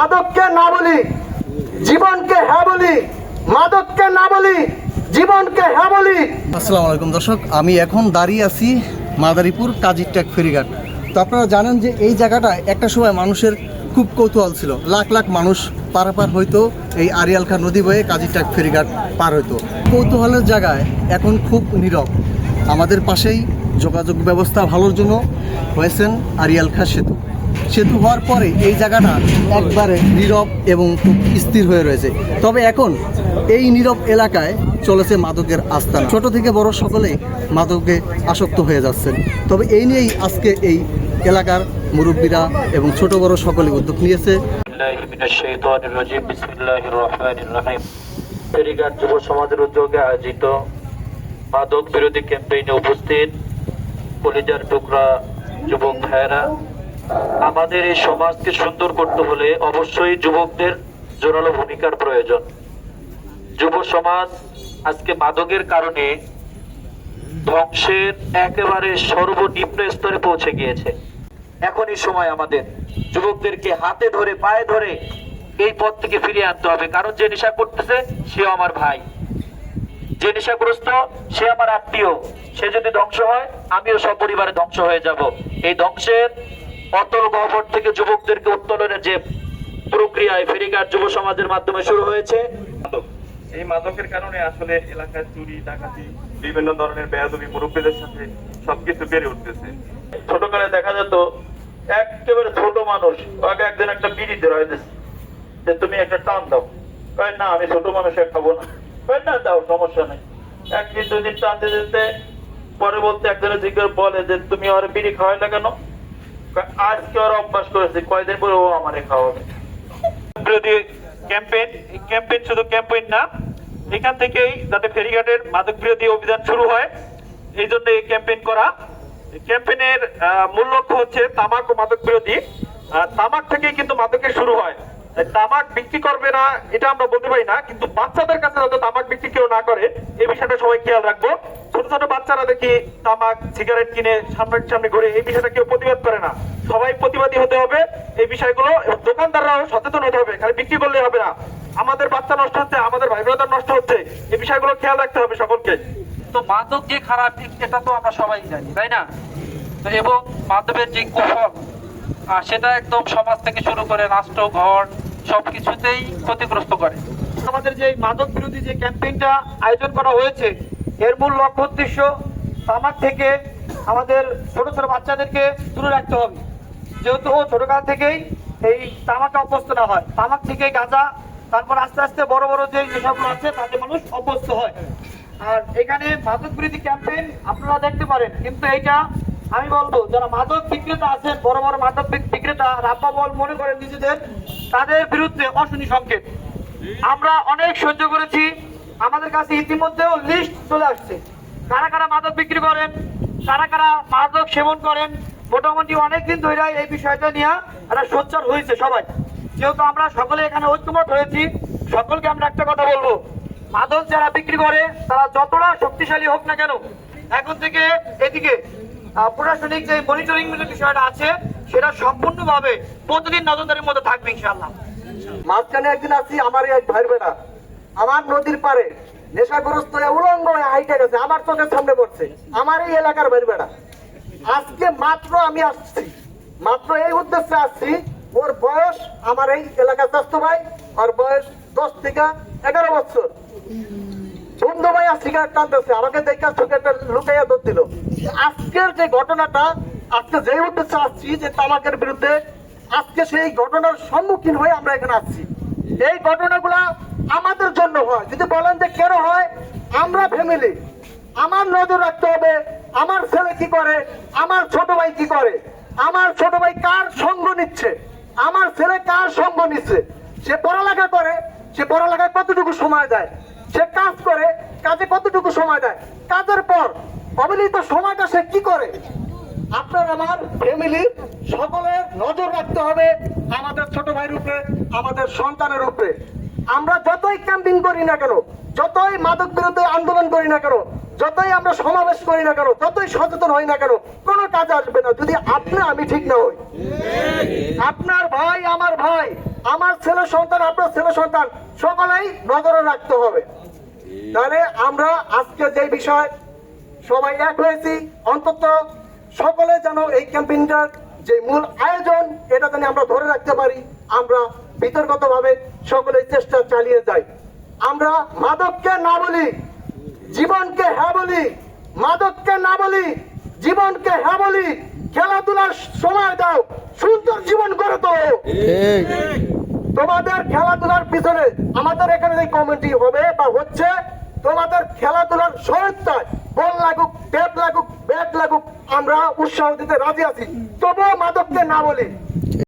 মাদককে না বলি, জীবনকে হ্যাঁ বলি, মাদককে না বলি, জীবনকে হ্যাঁ বলি। আসসালামু আলাইকুম দর্শক, আমি এখন দাঁড়িয়ে আছি মাদারীপুর কাজিরটেক ফেরিঘাট। তো আপনারা জানেন যে এই জায়গাটা একটা সময় মানুষের খুব কৌতূহল ছিল। লাখ লাখ মানুষ পারাপার হইতো এই আরিয়াল খাঁ নদী বয়ে কাজিরটেক ফেরিঘাট পার হইতো। কৌতূহলের জায়গায় এখন খুব নীরব। আমাদের পাশেই যোগাযোগ ব্যবস্থা ভালোর জন্য হয়েছেন আরিয়াল খাঁ সেতু। সেতু হওয়ার পরে এই জায়গাটা একবারে নীরব এবং খুব স্থির হয়ে রয়েছে। তবে এখন এই নীরব এলাকায় চলেছে মাদকের আস্থা ছোট থেকে বড় সকলে মাদকে আসক্ত হয়ে যাচ্ছেন। তবে এই নিয়েই আজকে এই এলাকার মুরব্বীরা এবং ছোট বড় সকলে উদ্যোগ নিয়েছে। যুব সমাজের উদ্যোগে আয়োজিত মাদক বিরোধী ক্যাম্পেইনে উপস্থিত কলিজার টুকরা যুবক ভাইয়েরা আমাদের এই সমাজকে সুন্দর করতে হলে অবশ্যই যুবকদের জোরালো ভূমিকার প্রয়োজন। যুব সমাজ আজকে মাদকের কারণে ধ্বংসের একেবারে সর্বনিম্ন স্তরে পৌঁছে গিয়েছে। এখনই সময় আমাদের যুবকদেরকে হাতে ধরে, পায়ে ধরে এই পথ থেকে ফিরিয়ে আনতে হবে। কারণ যে নেশা করতেছে সে আমার ভাই। যে নেশাগ্রস্ত, সে আমার আত্মীয়। সে যদি ধ্বংস হয়, আমিও সপরিবারে ধ্বংস হয়ে যাব। এই ধ্বংসের অতল গহ্বর থেকে যুবকদেরকে উত্তোলনের যে প্রক্রিয়ায় ফেরিঘাট যুব সমাজের মাধ্যমে শুরু হয়েছে। এই মাদকের কারণে আসলে এলাকায় চুরি, ডাকাতি, বিভিন্ন ধরনের বেয়াদবি মুরব্বীদের সাথে সবকিছু বেড়ে উঠতেছে। ছোটকালে দেখা যেত, একেবারে ছোট মানুষ, আগে একদিন একটা বিড়ি দিচ্ছে যে তুমি একটা টান দাও। কয়, না, আমি ছোট মানুষের খাব না। কয়, না, দাও, সমস্যা নেই। একদিন দুদিন টানতে দিতে পরে বলতে একজনের জিজ্ঞেস বলে যে, তুমি আর বিড়ি খাওয়াই না কেন? আজকে ওর অভ্যাস করেছে, কয়দিন পরে ও আমারে খাওয়াবে? বিরোধী ক্যাম্পেইন ক্যাম্পেইন শুধু ক্যাম্পেইন না, এখান থেকেই যাতে ফেরিঘাটের মাদক বিরোধী অভিযান শুরু হয়, এই জন্য এই ক্যাম্পেইন করা। ক্যাম্পেইনের মূল লক্ষ্য হচ্ছে তামাক ও মাদক বিরোধী। তামাক থেকেই কিন্তু মাদকের শুরু হয়। তামাক বিক্রি করবে না, এটা আমরা বলতে পারি না, কিন্তু বাচ্চাদের কাছে যাতে তামাক বিক্রি কেউ না করে এই বিষয়টা সবাই খেয়াল রাখব। ছোট বাচ্চারা দেখি তামাক সিগারেট কিনে সামনে সামনে ঘুরে এই বিষয়টা কেউ প্রতিবাদ করে না। সবাই প্রতিবাদী হতে হবে এই বিষয়গুলো এবং দোকানদাররাও সচেতন হতে হবে খালি বিক্রি করলে হবে না। আমাদের বাচ্চা নষ্ট হচ্ছে আমাদের ভাই ব্রাদার নষ্ট হচ্ছে এই বিষয়গুলো খেয়াল রাখতে হবে সকলকে। তো মাদক যে খারাপ ঠিক এটা তো আমরা সবাই জানি তাই না? এবং মাদকের যে কুফল সেটা একদম সমাজ থেকে শুরু করে রাষ্ট্র ঘর সবকিছুতেই ক্ষতিগ্রস্ত করে। আমাদের যে মাদক বিরোধী যে ক্যাম্পেইনটা আয়োজন করা হয়েছে এর মূল লক্ষ্য উদ্দেশ্য তামাক থেকে আমাদের ছোট ছোট বাচ্চাদেরকে দূরে রাখতে হবে। যেহেতু ও ছোটকাল থেকেই এই তামাকে অভ্যস্ত না হয়। তামাক থেকে গাঁজা, তারপর আস্তে আস্তে বড় বড় যে নেশাগুলো আছে, তাতে মানুষ অভ্যস্ত হয়। আর এখানে মাদক বিরোধী ক্যাম্পেইন আপনারা দেখতে পারেন। কিন্তু এইটা আমি বলব, যারা মাদক বিক্রেতা আছেন, বড় বড় মাদক বিক্রেতা রাব্বা বল মনে করেন নিজেদের, তাদের বিরুদ্ধে অশনি সংকেত। আমরা অনেক সহ্য করেছি আমাদের কাছে ইতিমধ্যেও লিস্ট চলে আসছে। কারা কারা মাদক বিক্রি করেন, কারা কারা মাদক সেবন করেন, মোটামুটি অনেকদিন ধরে এই বিষয়টা নিয়ে একটা সোচ্চার হয়েছে সবাই। যেহেতু আমরা সকলে এখানে ঐক্যমত হয়েছি, সকলকে আমরা একটা কথা বলব। মাদক যারা বিক্রি করে, তারা যতটা শক্তিশালী হোক না কেন, এখন থেকে এদিকে প্রশাসনিক যে মনিটরিং বিষয়টা আছে, সেটা সম্পূর্ণভাবে প্রতিদিন নজরদারির মধ্যে থাকবে ইনশাআল্লাহ। মাঝখানে একদিন আছি আমার ভাইয়ের বেটা। আমার নদীর পারে নেশাগ্রস্ত উলঙ্গ হয়ে হাইটে গেছে, আমার চোখের সামনে পড়ছে। আমার এই এলাকার ভাইয়ের বেটা আজকে মাত্র আমি আসছি। মাত্র এই উদ্দেশ্যে আসছি, ওর বয়স আমার এই এলাকার স্বাস্থ্য ভাই আর বয়স দশ থেকে এগারো বছর। বন্ধু ভাইয়া সিগারেট টানতেছে, আমাকে দেখা চোখেটা লুকাইয়া দৌড় দিল। আজকের যে ঘটনাটা, আজকে যে উদ্দেশ্যে আসছি যে তামাকের বিরুদ্ধে, আজকে সেই ঘটনার সম্মুখীন হয়ে আমরা এখানে আসছি। এই ঘটনাগুলা আমাদের জন্য হয় যদি বলেন যে কেন হয়? আমরা ফ্যামিলি আমার নজর রাখতে হবে, আমার ছেলে কি করে, আমার ছোট ভাই কি করে, আমার ছোট ভাই কার সঙ্গ নিচ্ছে, আমার ছেলে কার সঙ্গ নিচ্ছে? সে পড়ালেখা করে, সে পড়ালেখায় কতটুকু সময় দেয়? সে কাজ করে, কাজে কতটুকু সময় দেয়? কাজের পর অবহেলিত সময়টা সে কি করে? আপনার আমার ফ্যামিলি সকলের নজর রাখতে হবে আমাদের ছোট ভাইয়ের উপরে, আমাদের সন্তানের উপরে। আমরা যতই ক্যাম্পিং করি না কেন, যতই মাদক বিরুদ্ধে আন্দোলন করি না কেন, যতই আমরা সমাবেশ করি না কেন, যতই সচেতন হই না কেন, কোনো কাজে আসবে না যদি আপনি আমি ঠিক না হই। আপনার ভাই, আমার ভাই, আমার ছেলে সন্তান, আপনার ছেলে সন্তান, সকলেই নজরে রাখতে হবে। তাহলে আমরা আজকে যে বিষয় সবাই এক হয়েছি, অন্তত সকলে যেন এই ক্যাম্পেইনটার যে মূল আয়োজন, এটা যেন আমরা ধরে রাখতে পারি, আমরা বিতর্কতভাবে সকলে চেষ্টা চালিয়ে যাই আমরা মাদককে না বলি জীবনকে হ্যাঁ বলি মাদককে না বলি জীবনকে হ্যাঁ বলি খেলাধুলার সময় দাও সুন্দর জীবন গড়ে তোলো। তোমাদের খেলাধুলার পিছনে আমাদের এখানে যে কমিটি হবে বা হচ্ছে তোমাদের খেলাধুলার সহায়তায় বল লাগুক ট্যাপ লাগুক ব্যাট লাগুক আমরা উৎসাহ দিতে রাজি আছি। তবুও মাদককে না বলি।